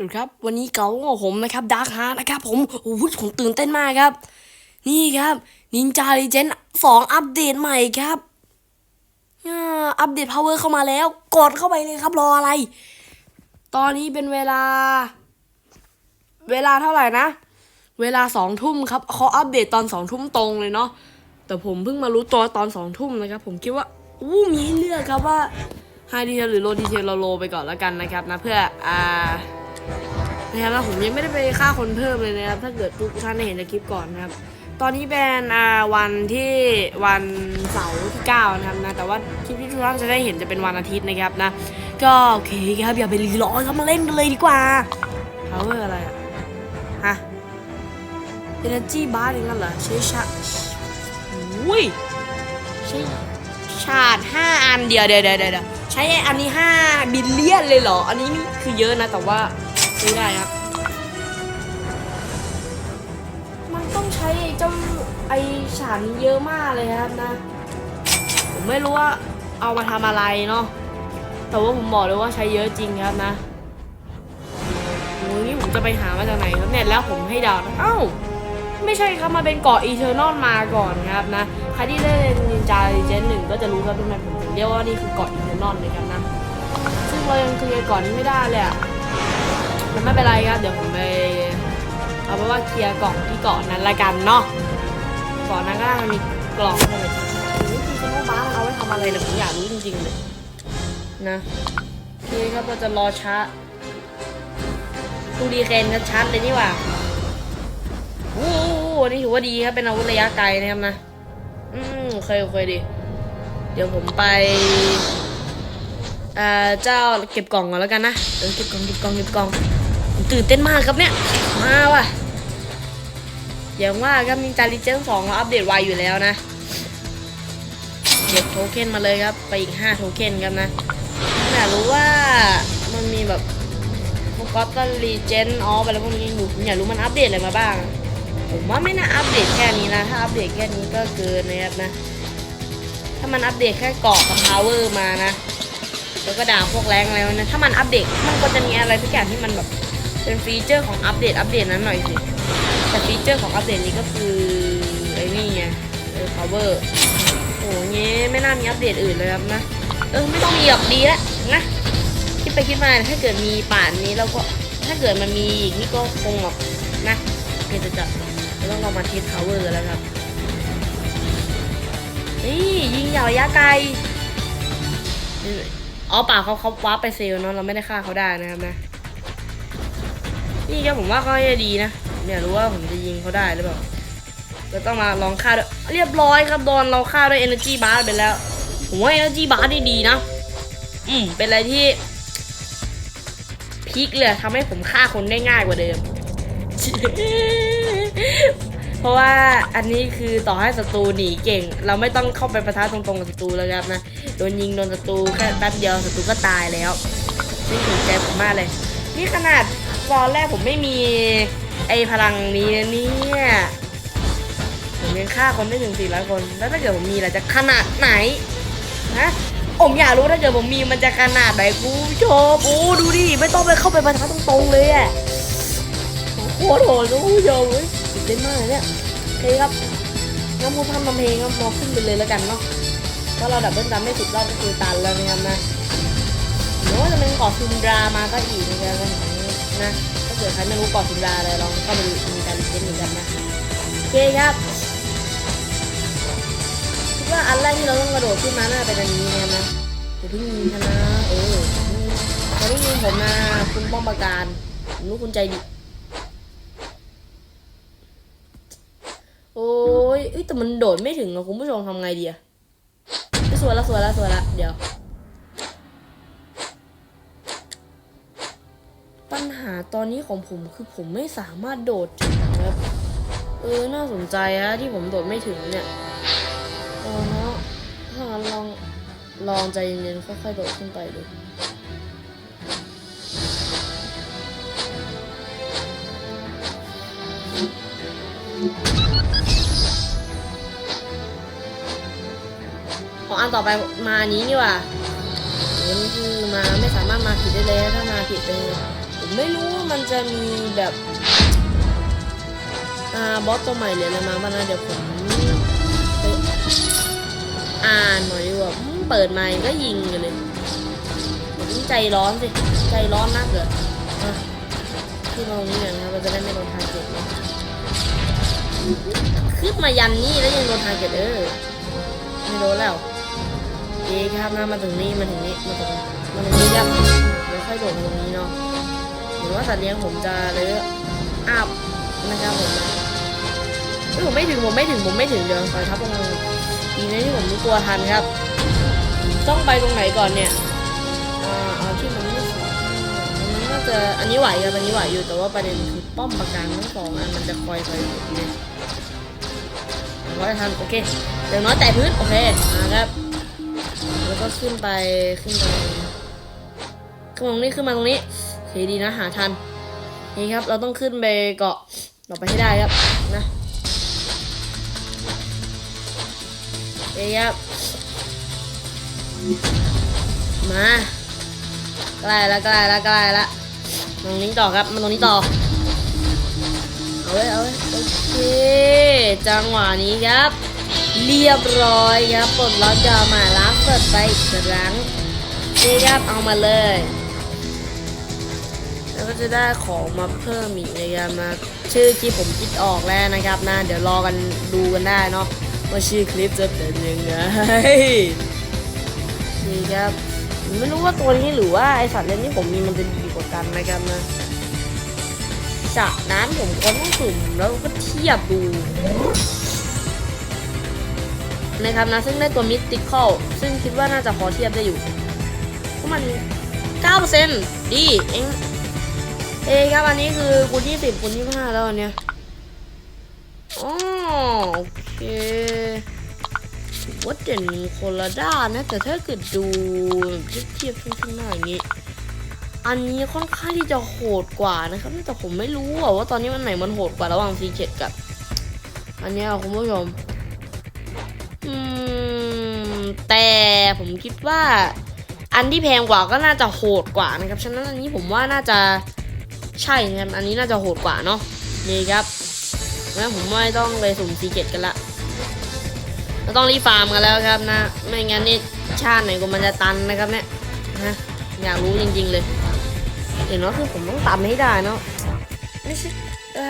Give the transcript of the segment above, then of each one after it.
สวัสดีครับวันนี้เก๋าของผมนะครับดาร์คฮาร์นะครับผมโอ้โหผมตื่นเต้นมากครับ นี่ครับนินจา l ีเจนสองอัปเดตใหม่ครับอัปเดตพาวเวอร์เข้ามาแล้ว กดเข้าไปเลยครับรออะไร ตอนนี้เป็นเวลา เวลาเท่าไหร่นะ เวลาสองทุ่มครับเขาอัปเดตตอนสองทุ่มตรงเลยเนาะแต่ผมเพิ่งมารู้ตัวตอนสองทุ่มนะครับ ผมคิดว่าอู้มีให้เลือกครับว่าไฮดีเทลหรือโลดีเทลเราโลไปก่อนแล้วกันนะครับนะเพื่ออ่า นะครับแล้วผมยังไม่ได้ไปฆ่าคนเพิ่มเลยนะครับ ถ้าเกิดทุกท่านได้เห็นในคลิปก่อนนะครับ ตอนนี้เป็นวันที่วันเสาร์ที่9นะครับนะแต่ว่าคลิปที่ทุกท่านจะได้เห็นจะเป็นวันอาทิตย์นะครับนะก็โอเคครับอย่าไปรีรอครับมาเล่นกันเลยดีกว่า power อะไรอะฮะ energy bar อย่างนั้นเหรอใช้ชาอุ้ยใช้ชาร์จห้าอันเดียวเดี๋ยวเดี๋ยวเดี๋ยวใช้อันนี้ห้าบิลเลียนเลยเหรอ อันนี้คือเยอะนะแต่ว่า ซื้อได้ครับ มันต้องใช้ไอ้เจ้าไอ้ฉานเยอะมากเลยครับนะ ผมไม่รู้ว่าเอามาทำอะไรเนาะ แต่ว่าผมบอกเลยว่าใช้เยอะจริงครับนะโอ้ยนี่ผมจะไปหามาจากไหนครับเนี่ยแล้วผมให้เดาวนะเอ้าไม่ใช่ครับมาเป็นเกาะอีเทอร์นอลมาก่อนครับนะใครที่เล่นนินจาเจนหนึ่งก็จะรู้ครับทำไมผมถึงเรียกว่านี่คือเกาะอีเทอร์นอลนะครับนะ ซึ่งเรายังเคลียร์เก่อนนี้ไม่ได้เลยอะมัน ไม่เป็นไรครับเดี๋ยวผมไปเอาเป็นว่าเคลียร์กล่องที่เกาะนั้นละกันเนาะเกาะนั้นก็น่าจะมีกล่องใช่ไหมโอ้ยจริงๆว่าบ้านเอาไว้ทำอะไรเนี่ยผมอยากรู้จริงๆเลยนะโอเคครับเราจะรอช้าดูดีเคนชัดเลยนี่ว่าโอ้โหนี่ถือว่าดีครับเป็นอาวุธระยะไกลนะครับนะ อืมเคยเคยดี เดี๋ยวผมไปเอ่อเจ้าเก็บกล่องก่อนแล้วกันนะเออเก็บกล่องเก็บกล่องเก็บกล่อง ตื่นเต้นมากครับเนี่ย มาว่ะอย่างว่าครับนินจาลิเจนสองเราอัปเดตไวอยู่แล้วนะ เก็บโทเค็นมาเลยครับ ไปอีก5โทเค็นครับนะอยากรู้ว่ามันมีแบบโฟกัสตันรีเจนออฟอะไรพวกนี้อยู่อยากรู้มันอัปเดตอะไรมาบ้าง ผมว่าไม่น่าอัปเดตแค่นี้นะ ถ้าอัปเดตแค่นี้ก็เกินนะครับนะ ถ้ามันอัปเดตแค่เกาะกับพาวเวอร์มานะ แล้วก็ด่าพวกแรงแล้วนะถ้ามันอัปเดตมันก็จะมีอะไรสักอย่างที่มันแบบ เป็นฟีเจอร์ของอัปเดตอัปเดตนั้นหน่อยสิแต่ฟีเจอร์ของอัปเดตนี้ก็คือไอ้นี่ไงเออ power โอ้เงี้ไม่น่ามีอัปเดตอื่นเลยครับนะ เออไม่ต้องมีหรอกดีแล้วนะคิดไปคิดมาถ้าเกิดมีป่านนี้แล้วก็ถ้าเกิดมันมีอีกนี่ก็คงแบบนะเดี๋ยวจะจับต้องลองมาเทส power กันแล้วครับนี่ยิงยาวระยะไกลอ๋อป่าเขาเขาว้าไปเซลเนาะเราไม่ได้ฆ่าเขาได้นะครับนะ นี่ก็ผมว่าก็จะดีนะเนี่ยรู้ว่าผมจะยิงเขาได้หรือเปล่าเราต้องมาลองฆ่าด้วยเรียบร้อยครับโดนเราฆ่าด้วย energy bar ไปแล้วผมว่า energy bar นี่ดีนะ อืมเป็นอะไรที่พีคเลยทำให้ผมฆ่าคนได้ง่ายกว่าเดิม เพราะว่าอันนี้คือต่อให้ศัตรูหนีเก่ง เราไม่ต้องเข้าไปประทะตรงๆกับศัตรูแล้วครับนะโดนยิงโดนศัตรูแค่แป๊บเดียวศัตรูก็ตายแล้วนี่ถึงใจผมมากเลย นี่ขนาด ตอนแรกผมไม่มีไอพลังนี้นะเนี่ยผมยังฆ่าคนได้ถึงสี่ร้อยคน แล้วถ้าเกิดผมมีล่ะจะขนาดไหนนะผมอยากรู้ถ้าเกิดผมมีมันจะขนาดไหนกูชมโอ้ดูดิไม่ต้องไปเข้าไปประทะตรงๆเลยอะโคตรโหดคุณชมเฮ้ยตื่นเต้นมากเลยเนี่ยโอเคครับงั้นพูดพร่ำทำเพลงครับรอขึ้นไปเลยแล้วกันเนาะเพราะเราดับเบิลดัมไม่สิบรอบก็คือตันแล้วนะครับนะหรือว่าจะเป็นเกาะซุนดรามาก็อีกนะครับ นะถ้าเกิดใครไม่รู้เกาะซุนดราเลยลองเข้าไปดูมีการเล่นเหมือนกันนะโอเคครับคิดว่าอันแรกที่เราต้องกระโดดขึ้นมาน่าเป็นอันนี้นะนะเดี๋ยวเพิ่งยิงชนะเออตอนนี้ยิงผมนะคุณป้อมประการผมรู้คุณใจดีโอ้ยแต่มันโดดไม่ถึงอะคุณผู้ชมทำไงดีอะสวยละสวยละสวยละเดี๋ยว ปัญหาตอนนี้ของผมคือผมไม่สามารถโดดถึงครับ เออ น่าสนใจฮะที่ผมโดดไม่ถึงเนี่ยเออเนาะถ้างั้นลองลองใจเย็นๆค่อยๆโดดขึ้นไปดูของอันต่อไปมาอันนี้นี่ว่านนี้คือมาไม่สามารถมาผิดได้เลย ถ้ามาผิดเป็น ผมไม่รู้ว่ามันจะมีแบบอ่าบอสตัวใหม่เลยอะไรมาบ้างนะเดี๋ยวผมอ่านหน่อยดีกว่าเปิดไมค์ก็ยิงกันเลยผมใจร้อนสิ ใจร้อนนักเหรออะขึ้นมาตรงนี้หน่อยนะครับเราจะได้ไม่โดนทางเก็ตขึ้นมายันนี่แล้วยังโดนทางเก็ตเออไม่โดนแล้วโอเคครับนะมาถึงนี่มาถึงนี่มาถึงมาถึงนี่ครับเดี๋ยวค่อยโดดตรงนี้เนาะ รือว่าสัตว์เลี้ยงผมจะเลยอัพนะครับผมเอ้ยผมไม่ถึงผมไม่ถึงผมไม่ถึงเดี๋ยวคอยครับตรงนี้ดีนะที่ผมรู้ตัวทันครับ ต้องไปตรงไหนก่อนเนี่ยเอาที่มันไม่สองมันน่าจะอันนี้ไหวครับอันนี้ไหวอยู่แต่ว่าประเด็นคือป้อมประกันทั้งสองอันมันจะคอยคอยอยู่เนี่ยร้อยทันโอเคเดี๋ยวน้อยแตะพื้นโอเคมาครับแล้วก็ขึ้นไปขึ้นไปขึ้นมาตรงนี้ขึ้นมาตรงนี้ เคดีนะหาทันนี่ครับเราต้องขึ้นไปเกาะต่อไปให้ได้ครับนะเอ้ยครับมาใกล้ละใกล้ละใกล้ละตรงนี้ต่อครับมาตรงนี้ต่อเอาไว้เอาไว้โอเคจังหวะนี้ครับ เรียบร้อยครับปลดล็อกจอมาล้างเปิดไปอีกครั้งนี่ครับเอามาเลย แล้วก็จะได้ของมาเพิ่มอีกนะครับนะชื่อที่ผมคิดออกแล้วนะครับนะเดี๋ยวรอกันดูกันได้เนาะว่าชื่อคลิปจะเป็นยังไงนี่ครับไม่รู้ว่าตัวนี้หรือว่าไอสัตว์เลี้ยงที่ผมมีมันจะดีกว่ากันนะครับนะจากนั้นผมก็ต้องสุ่มแล้วก็เทียบดูนะครับนะซึ่งได้ตัวมิติคอลซึ่งคิดว่าน่าจะพอเทียบได้อยู่เพราะมัน9%ดีเอง เอ้ครับอันนี้คือคูณยี่สิบคูณยี่ห้าแล้วอันเนี้ยอ๋อโอเคว่าเด่นคนละด้านนะ แต่ถ้าเกิดดูเทียบเทียบขึ้นขึ้นหน้าอย่างนี้ อันนี้ค่อนข้างที่จะโหดกว่านะครับแต่ผมไม่รู้ว่าตอนนี้มันไหนมันโหดกว่าระหว่างซีเจ็ดกับ อันนี้คุณผู้ชมอืมแต่ผมคิดว่า อันที่แพงกว่าก็น่าจะโหดกว่านะครับ ฉะนั้นอันนี้ผมว่าน่าจะ ใช่ครับอันนี้น่าจะโหดกว่าเนาะนี่ครับงั้นผมไม่ต้องไปสุ่มซีเกตกันละเราต้องรีฟาร์มกันแล้วครับนะ ไม่งั้นนี่ชาติไหนก็มันจะตันนะครับเนี่ยนะอยากรู้จริง ๆ เลยเดี๋ยวเนาะคือผมต้องตันให้ได้เนาะไม่ใช่เอ้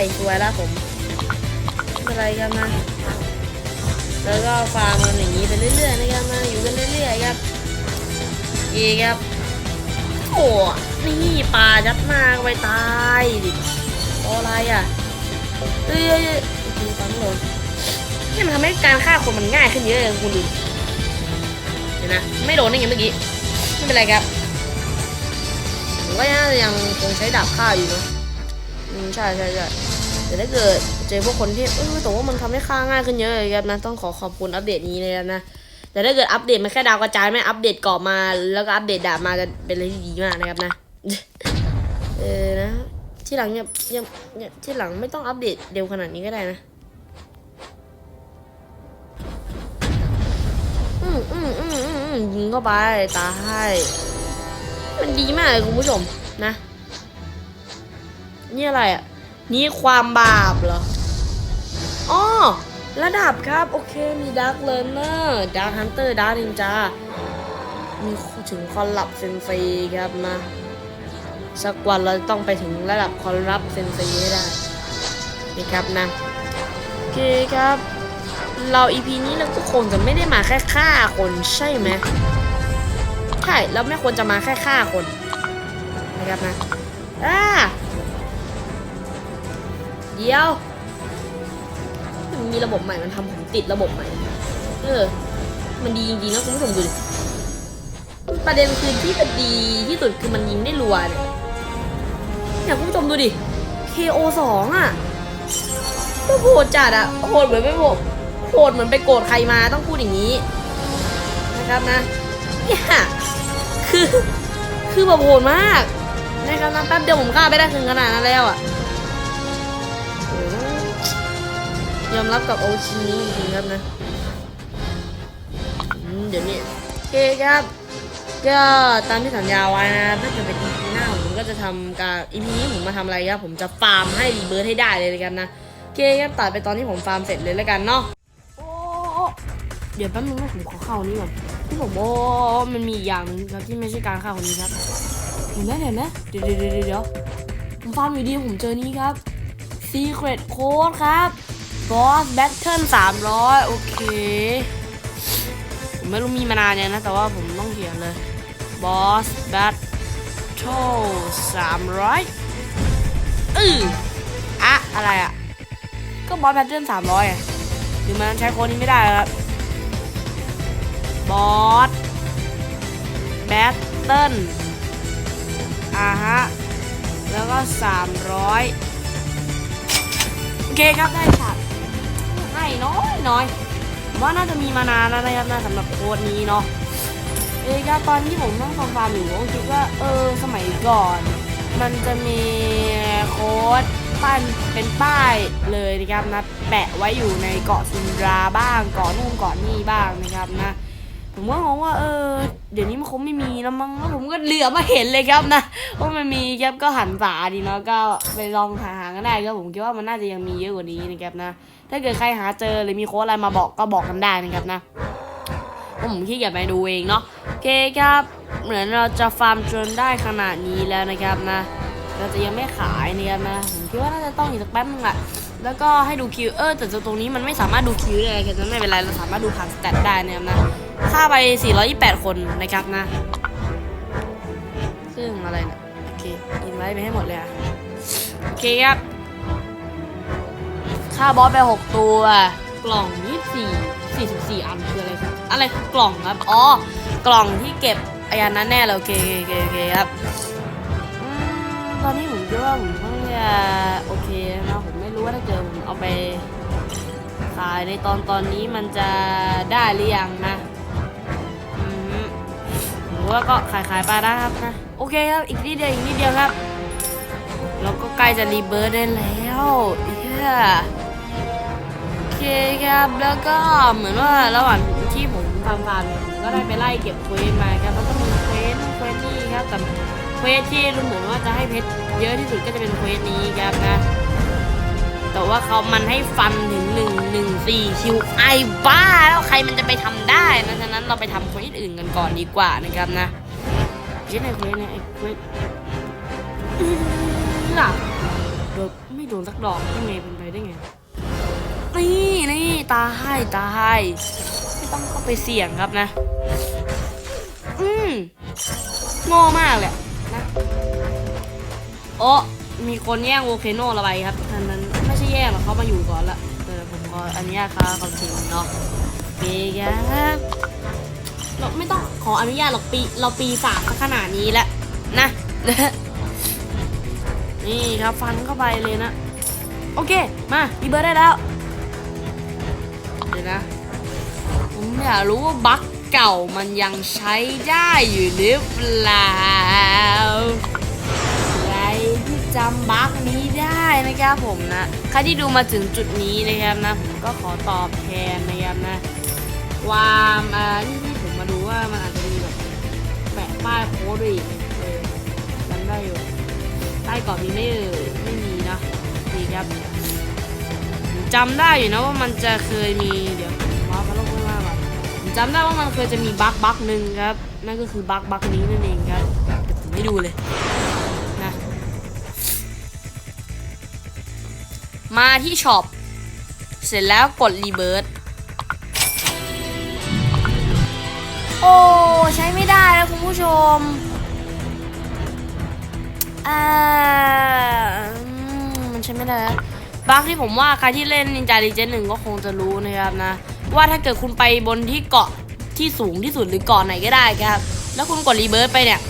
ยสวยละผมไม่เป็นไรครับนะแล้วก็ฟาร์มกันอย่างนี้ไปเรื่อยๆนะครับนะอยู่กันเรื่อยๆครับดีครับ โอ้นี่ปลายัดหน้าไปตายอะไรอะเอ้ยเอ้ยเอ้ยจริงๆฟังเลยนี่มันทำให้การฆ่าคนมันง่ายขึ้นเยอะเลยคุณดูเดี๋ยวนะ ไม่โดนได้ไงเมื่อกี้ ไม่เป็นไรครับผมก็ยังยังคงใช้ดาบฆ่าอยู่เนอะอืมใช่ใช่ใช่แต่ถ้าเกิดเจอพวกคนที่เออแต่ว่ามันทำให้ฆ่าง่ายขึ้นเยอะเลยครับนะ ต้องขอขอบคุณอัปเดตนี้เลยนะ แต่ถ้าเกิดอัปเดตมันแค่ดาวกระจายไม่อัปเดตกรอบมา แล้วก็อัปเดตดาบมาจะเป็นอะไรที่ดีมากนะครับนะเออนะที่หลังเนี่ยยังเนี่ยที่หลังไม่ต้องอัปเดตเร็วขนาดนี้ก็ได้นะอืมอืมอืมอืมอืมยิงเข้าไปตายมันดีมากเลยคุณผู้ชมนะ นี่อะไรอะ นี่ความบาปเหรออ๋อ ระดับครับ โอเคมีดักเลนเนอร์ดักฮันเตอร์ดักนินจา มีถึงคอลลับเซนซีครับนะสักวันเราต้องไปถึงระดับคอลลับเซนซีให้ได้นี่ครับนะโอเคครับ เราอีพีนี้เราก็คงจะไม่ได้มาแค่ฆ่าคนใช่ไหมใช่เราไม่ควรจะมาแค่ฆ่าคนนะครับนะอ่าเดี๋ยว มีระบบใหม่มันทำผมติดระบบใหม่ เออ มันดีจริงๆนะคุณผู้ชมดูดิประเด็นคือที่มันดีที่สุดคือมันยิงได้รัวเนี่ยเนี่ยคุณผู้ชมดูดิ KO สองอะก็โหดจัดอะโหดเหมือนไปโหดโหดเหมือนไปโกรธใครมาต้องพูดอย่างนี้ นะครับนะเนี่ยคือคือแบบโหดมากนะครับนะแป๊บเดียวผมฆ่าไปได้ถึงขนาดนั้นแล้วอะ ยอมรับกับโอชินี้จริงครับนะเดี๋ยวนี้โอเคครับก็ตามที่สัญญาไว้นะถ้าเกิดเป็น EP หน้าน้าผมก็จะทำการ EP นี้ผมมาทำอะไรครับผมจะฟาร์มให้รีเบิร์ดให้ได้เลยกันนะโอเคครับตัดไปตอนที่ผมฟาร์มเสร็จเลยแล้วกันเนาะเดี๋ยวแป๊บนึงนะผมขอเข้านี่ก่อนที่ผมโอ้มันมีอย่างนึงครับที่ไม่ใช่การเข้าคนนี้ครับเห็นไหมเห็นไหมเดี๋ยวเดี๋ยวเดี๋ยวเดี๋ยวผมฟาร์มอยู่ดีผมเจอนี้ครับ Secret Code ครับ Boss Battle 300โอเค ผมไม่รู้มีมานานยังนะ แต่ว่าผมต้องเขียนเลย Boss Battle 300อืออะอะไรอะก็ Boss Battle 300อะหรือมันใช้โค้ดนี้ไม่ได้ครับ Boss Battle อ่าฮะ แล้วก็ 300 โอเคครับ ได้ฉาก น้อยน้อยว่าน่าจะมีมานานแล้วนะครับนะสำหรับโค้ดนี้เนาะเอ้ครับตอนที่ผมนั่งฟังฟาร์มอยู่ผมคิดว่าเออสมัยก่อน มันจะมีโค้ดปั้นเป็นป้ายเลยนะครับนะแปะไว้อยู่ในเกาะซุนดราบ้างเกาะนู่นเกาะนี่บ้างนะครับนะ ผมก็มองว่าเออ เดี๋ยวนี้มันคงไม่มีแล้วมั้งแล้วผมก็เหลือมาเห็นเลยครับนะว่ามันมีครับก็หันฝาดีเนาะก็ไปลองหาหากันได้ครับผมคิดว่ามันน่าจะยังมีเยอะกว่านี้นะครับนะ ถ้าเกิดใครหาเจอหรือมีโค้ดอะไรมาบอกก็บอกกันได้นะครับนะเพราะผมขี้เกียจไปดูเองเนาะโอเคครับ เหมือนเราจะฟาร์มจนได้ขนาดนี้แล้วนะครับนะเราจะยังไม่ขายนะครับนะผมคิดว่าน่าจะต้องอีกสักแป๊บนึงอะ แล้วก็ให้ดูคิวเออแต่ตรงนี้มันไม่สามารถดูคิวได้แค่นั้นไม่เป็นไรเราสามารถดูผ่านสแตทได้นะครับนะค่าไป 428 คนนะครับนะ ซึ่งอะไรเนี่ยโอเคอินไว้ไปให้หมดเลยอะโอเคครับ ค่าบอสไป 6 ตัว กล่อง 24 44 อันคืออะไรครับ อะไรกล่องครับ อ๋อ กล่องที่เก็บไอ้อันนั้นแน่เลยโอเคโอเคโอเคครับอตอนนี้ผมคิดว่าผมต้องจะโอเคนะ ว่าถ้าเกิดผมเอาไปขายในตอนตอนนี้มันจะได้หรือยังนะอืมผมว่าก็ขายขายไปนะครับนะ โอเคครับ อีกนิดเดียวอีกนิดเดียวครับ เราก็ใกล้จะรีเบิร์ดได้แล้วเย้โอเคครับ แล้วก็เหมือนว่าระหว่างที่ผมทำฟาร์มก็ได้ไปไล่เก็บเควสมาครับแล้วก็มีเควสเควสนี่ครับแต่เควสที่รู้เหมือนว่าจะให้เพชรเยอะที่สุดก็จะเป็นเควสนี้ครับนะ แต่ว่าเขามันให้ฟันถึงหนึ่งหนึ่งสี่คิวไอบ้าแล้วใครมันจะไปทำได้นะฉะนั้นเราไปทำเควสอื่นกันก่อนดีกว่านะครับนะเควสไหนเควสไหนไอ้เควสน่ะโดนไม่โดนสักดอกได้ไงเป็นไปได้ไงนี่นี่ตาให้ตาให้ไม่ต้องเข้าไปเสี่ยงครับนะ อืมโง่มากเลยนะโอ้มีคนแย่งโวเคโนเราไปครับอันนั้น แย่งหรอกเขามาอยู่ก่อนละเออผมขออนุญาตครับขอบคุณเนาะโอเคครับเราไม่ต้องขออนุญาตหรอกปีเราปีศาจซะขนาดนี้แล้วนะนี่ครับฟันเข้าไปเลยนะ โอเค มารีเบิร์ได้แล้วเดี๋ยวนะผมอยากรู้ว่าบั๊กเก่ามันยังใช้ได้อยู่หรือเปล่าใครที่จำบั๊กนี้ ได้นะครับผมนะใครที่ดูมาถึงจุดนี้นะครับนะผมก็ขอตอบแทนนะครับนะความอ่านี่ที่ผมมาดูว่ามันอาจจะมีแบบแปะป้ายโค้ดด้วยอีกเออจำได้อยู่ใต้กรอบนี้ไม่เออไม่มีนะดีครับผมจำได้อยู่นะว่ามันจะเคยมีเดี๋ยวว้าวพะโลกไม่ว่าก่อนผมจำได้ว่ามันเคยจะมีบั๊กบั๊กหนึ่งครับนั่นก็คือบั๊กบั๊กนี้นั่นเองครับเดี๋ยวผมให้ดูเลย มาที่ช็อป เสร็จแล้วกดรีเบิร์ดโอ้ ใช้ไม่ได้แล้วคุณผู้ชมอ่าอืมมันใช้ไม่ได้แล้วบั๊กที่ผมว่าใครที่เล่นนินจาดีเจหนึ่งก็คงจะรู้นะครับนะ ว่าถ้าเกิดคุณไปบนที่เกาะที่สูงที่สุดหรือเกาะไหนก็ได้ครับ แล้วคุณกดรีเบิร์ดไปเนี่ย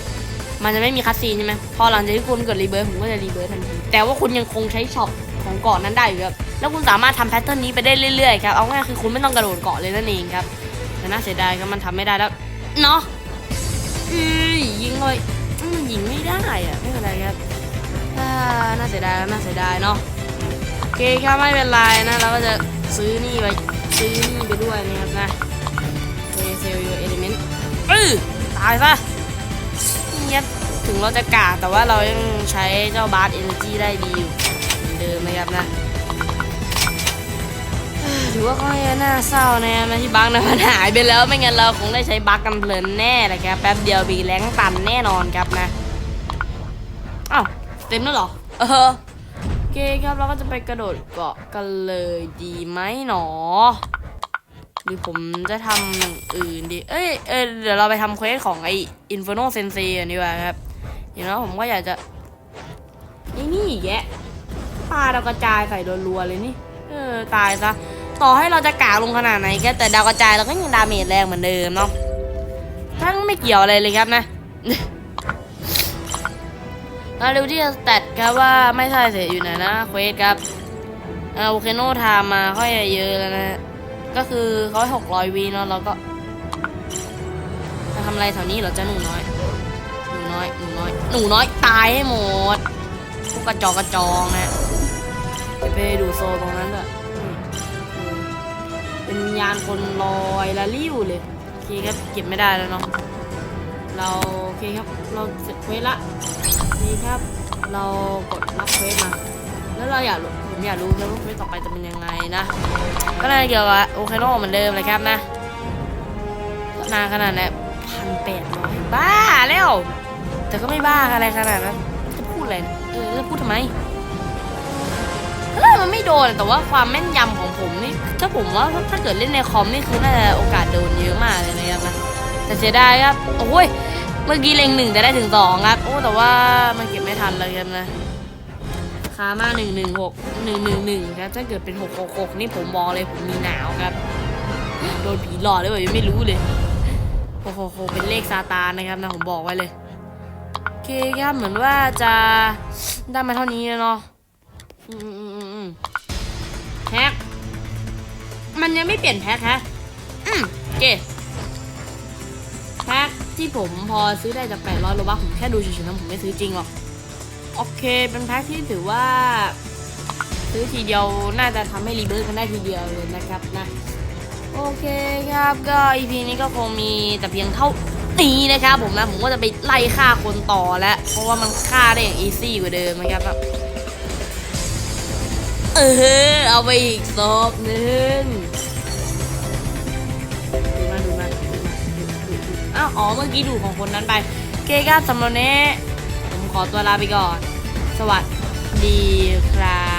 มันจะไม่มีคัสซีนใช่ไหมพอหลังจากที่คุณกดรีเบิร์ดผมก็จะรีเบิร์ดทันที แต่ว่าคุณยังคงใช้ช็อป ของเกาะนั้นได้อยู่ครับ แล้วคุณสามารถทำแพทเทิร์นนี้ไปได้เรื่อยๆครับ เอาง่ายๆคือคุณไม่ต้องกระโดดเกาะเลยนั่นเองครับ แต่น่าเสียดายครับมันทำไม่ได้แล้วเนาะอือยิงเลยอืมยิงไม่ได้อะไม่เป็นไรครับน่าเสียดายน่าเสียดายเนาะโอเคครับไม่เป็นไรนะเราก็จะซื้อนี่ไปซื้อนี่ไปด้วยนะครับนะเซลล์ยูเอลิเมนต์เออตายซะนี่ครับถึงเราจะกากแต่ว่าเรายังใช้เจ้าบาร์เอเนจีได้ดีอยู่ เดิมนะครับนะถือว่าก็น่าเศร้านะครับนะที่บั๊กนะมันหายไปแล้วไม่งั้นเราคงได้ใช้บั๊กกันเพลินแน่เลยครับแป๊บเดียวมีแรงตันแน่นอนครับนะอ้าวเต็มแล้วเหรอเออโอเคครับเราก็จะไปกระโดดเกาะกันเลยดีไหมหนอหรือผมจะทำอย่างอื่นดี เอ้ยเอยเดี๋ยวเราไปทำเควสของไอ Inferno Sensei กันดีกว่าครับอย่างนั้นผมก็อยากจะไอ้นี่อีกแยะ ปลาดาวกระจายใส่รัวๆเลยนี่ เออตายซะ ต่อให้เราจะกากลงขนาดไหนแค่แต่ดาวกระจายเราก็ยังดาเมจแรงเหมือนเดิมเนาะทั้งไม่เกี่ยวอะไรเลยครับนะมาดูที่สแตทครับว่าไม่ใช่เสียอยู่ไหนนะเควสครับเอาโอเคโนทามมาค่อยเยอะแล้วนะ ก็คือเขาหกร้อยวีเนาะเราก็จะทำอะไรแถวนี้เรอจ้าหนูน้อย หนูน้อย หนูน้อย หนูน้อยตายให้หมดพวกกระจอกกระจองนะ จะไปดูโซตรงนั้นด้วยอืมอืมเป็นวิญญาณคนลอยละลิ้วเลยโอเคครับเก็บไม่ได้แล้วเนาะเราโอเคครับเราเสร็จเควสละนี่ครับ เรากดรับเควสมา แล้วเราอยากรู้ผมอยากรู้นะว่าเควสต่อไปจะเป็นยังไงนะก็น่าเกี่ยวกับโอเคโนเหมือนเดิมเลยครับนะนานขนาดนั้นพันแปดร้อยบ้าแล้ว แต่ก็ไม่บ้าอะไรขนาดนั้นจะพูดอะไรเนี่ยเออจะพูดทำไม เออมันไม่โดนแต่ว่าความแม่นยำของผมนี่ถ้าผมว่าถ้าเกิดเล่นในคอมนี่คือน่าจะโอกาสโดนเยอะมากเลยนะครับนะแต่เสียดายครับโอ้ยเมื่อกี้เล็งหนึ่งแต่ได้ถึงสองครับโอ้แต่ว่ามันเก็บไม่ทันเลยครับนะคามาหนึ่งหนึ่งหกหนึ่งหนึ่งหนึ่งครับถ้าเกิดเป็นหกหกหกนี่ผมบอกเลยผมมีหนาวครับโดนผีหลอกเลยแบบยังไม่รู้เลยหกหกหกเป็นเลขซาตานนะครับนะผมบอกไว้เลยโอเคครับเหมือนว่าจะได้มาเท่านี้แล้วเนาะ มอืมอืมอืมแพ็คมันยังไม่เปลี่ยนแพ็คฮะ อืมโอเคแพ็คที่ผมพอซื้อได้จาก800โลบัคผมแค่ดูเฉยๆนะผมไม่ซื้อจริงหรอก โอเค เป็นแพ็คที่ถือว่า ซื้อทีเดียวน่าจะทำให้รีเบิร์ตกันได้ทีเดียวเลยนะครับนะ โอเคครับก็ EP นี้ก็คงมีแต่เพียงเท่านี้นะครับผมนะ ผมก็จะไปไล่ฆ่าคนต่อแล้ว เพราะว่ามันฆ่าได้อย่างอีซี่กว่าเดิมนะครับแบบ เออเอาไปอีกศพหนึ่งดูมาดูมาดูมาดูดูดูอ้าวอ๋อเมื่อกี้ดูของคนนั้นไปโอเคครับสำหรับวันนี้ผมขอตัวลาไปก่อน สวัสดีครับ